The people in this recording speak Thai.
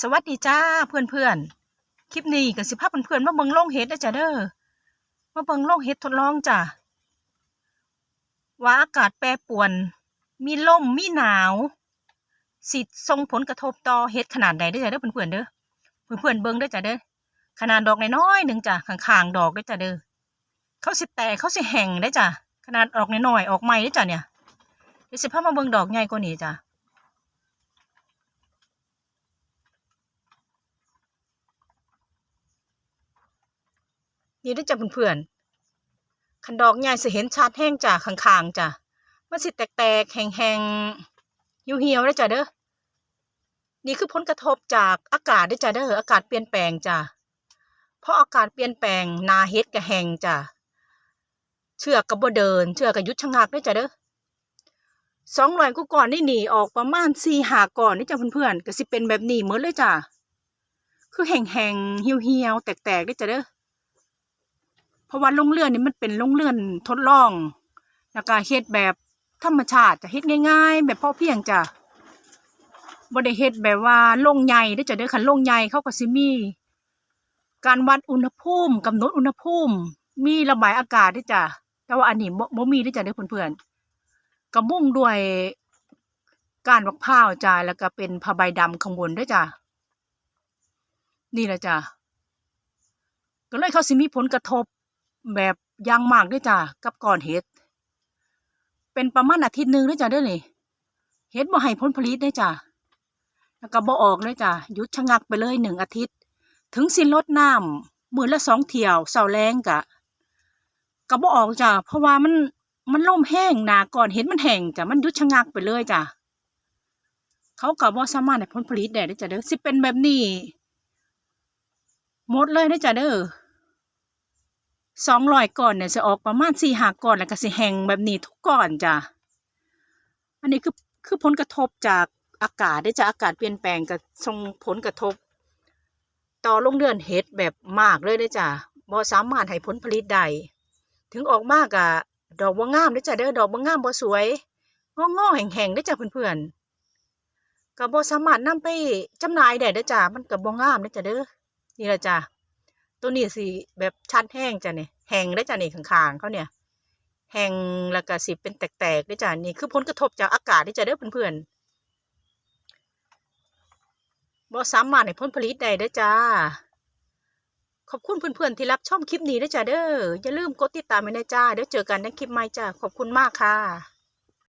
สวัสดีจ้าเพื่อนเพื่อนคลิปนี้กับสิภาพเพื่อนๆมาเบิ่งโรงเห็ดนะจ้ะเด้อมาเบิ่งโรงเห็ดทดลองจ้ะว่าอากาศแปรปรวน มีลมมีหนาว สิส่งผลกระทบต่อเห็ดขนาดใดเด้จ้ะเด้อเพื่อนๆเด้อเพื่อนๆเบิ่งเด้จ้ะเด้อขนาดดอกน้อยๆหนึ่งจ้ะข้างๆดอกเด้จ้ะเด้อเขาสิแตกเขาสิแห้งได้จ้ะขนาดออกน้อยๆออกใหม่เด้จ้ะเนี่ยเดี๋ยวสิพามาเบิ่งดอกใหญ่กว่านี้จ้ะ นี่ได้จ้ะเพื่อนๆคันดอกใหญ่สิเห็นชัดแห้งจ้ะข้างๆจ้ะมันสิแตกๆแห้งๆเหี่ยวๆได้จ้ะเด้อนี่คือผลกระทบจากอากาศได้จ้ะเด้ออากาศเปลี่ยนแปลงจ้ะเพราะอากาศเปลี่ยนแปลงนาเฮ็ดก็แห้งจ้ะเชือกก็บ่เดิน เชือกก็หยุดชะงักได้จ้ะเด้อสองร้อยกูก่อนนี่หนีออกประมาณสี่หาก่อนนี่จ้ะเพื่อนๆก็สิเป็นแบบนี้เหมือนเลยจ้ะคือแห้งๆเหี่ยวๆแตกๆได้จ้ะเด้อ เพราะว่าโรงเรือนนี่มันเป็นโรงเรือนทดลอง แล้วก็เฮ็ดแบบธรรมชาติจะเฮ็ดง่าย ๆ แบบพ่อเพียงจ้ะบ่ได้เฮ็ดแบบว่าโรงใหญ่ได้จะเด้อคันโรงใหญ่เขาก็สิมี การวัดอุณหภูมิกำหนดอุณหภูมิ มีระบายอากาศได้จ้ะแต่ว่าอันนี้บ่มีได้จ้ะเด้อเพื่อนๆก็มุ่งด้วยการบักพร้าวจ้ะแล้วก็เป็นผ้าใบดำข้างบนด้วยจ้ะนี่แหละจ้ะก็เลยเขาสิมีผลกระทบ แบบยังมากด้วยจ้ะกับก่อนเฮ็ด เป็นประมาณอาทิตย์หนึ่งด้วยจ้ะเด้อนี่เฮ็ดบ่ให้ผลผลิตด้วยจ้ะแล้วก็บ่ออกเลยจ้ะหยุดชะงักไปเลยหนึ่งอาทิตย์ ถึงสินลดน้ำมือละสองเที่ยวเสาแรงกะก็บ่ออกจ้ะเพราะว่ามันมันล่มแห้งหนาก่อนเห็ดมันแห้งจ้ะมันหยุดชะงักไปเลยจ้ะเขาก็บ่สามารถให้ผลผลิตได้ด้อจ้ะเด้อสิเป็นแบบนี้หมดเลยด้อจ้ะเด้อ สองร้อยก่อนเนี่ยจะออกประมาณสี่หาก่อนแล้วก็สิแห้งแบบนี้ทุกก่อนจ้ะอันนี้คือคือผลกระทบจากอากาศได้จากอากาศเปลี่ยนแปลงก็ส่งผลกระทบ ต่อโรงเรือนเห็ดแบบมากเลยได้จ้ะบ่สามารถให้ผลผลิตได้ถึงออกมากอะดอกบ่งามได้จ้ะเด้อดอกบ่งามบ่สวยงอๆแห้งๆได้จ้ะเพื่อนๆก็บ่สามารถนำไปจำหน่ายได้เด้จ้ะมันก็บ่งามได้จ้ะเด้อนี่แหละจ้ะ ตัวนี้สิแบบชัดแห้งจ้ะเนี่ยแห้งได้จ้ะนี่ข้างๆเขาเนี่ย แห้งแล้วก็สิเป็นแตกๆได้จ้ะนี่คือผลกระทบจากอากาศได้จ้ะเด้อเพื่อนๆบ่สามารถให้ผลผลิตได้เด้จ้า ขอบคุณเพื่อนๆที่รับชมคลิปนี้เด้จ้ะเด้ออย่าลืมกดติดตามไว้นะจ้าเดี๋ยวเจอกันในคลิปใหม่จ้าขอบคุณมากค่ะ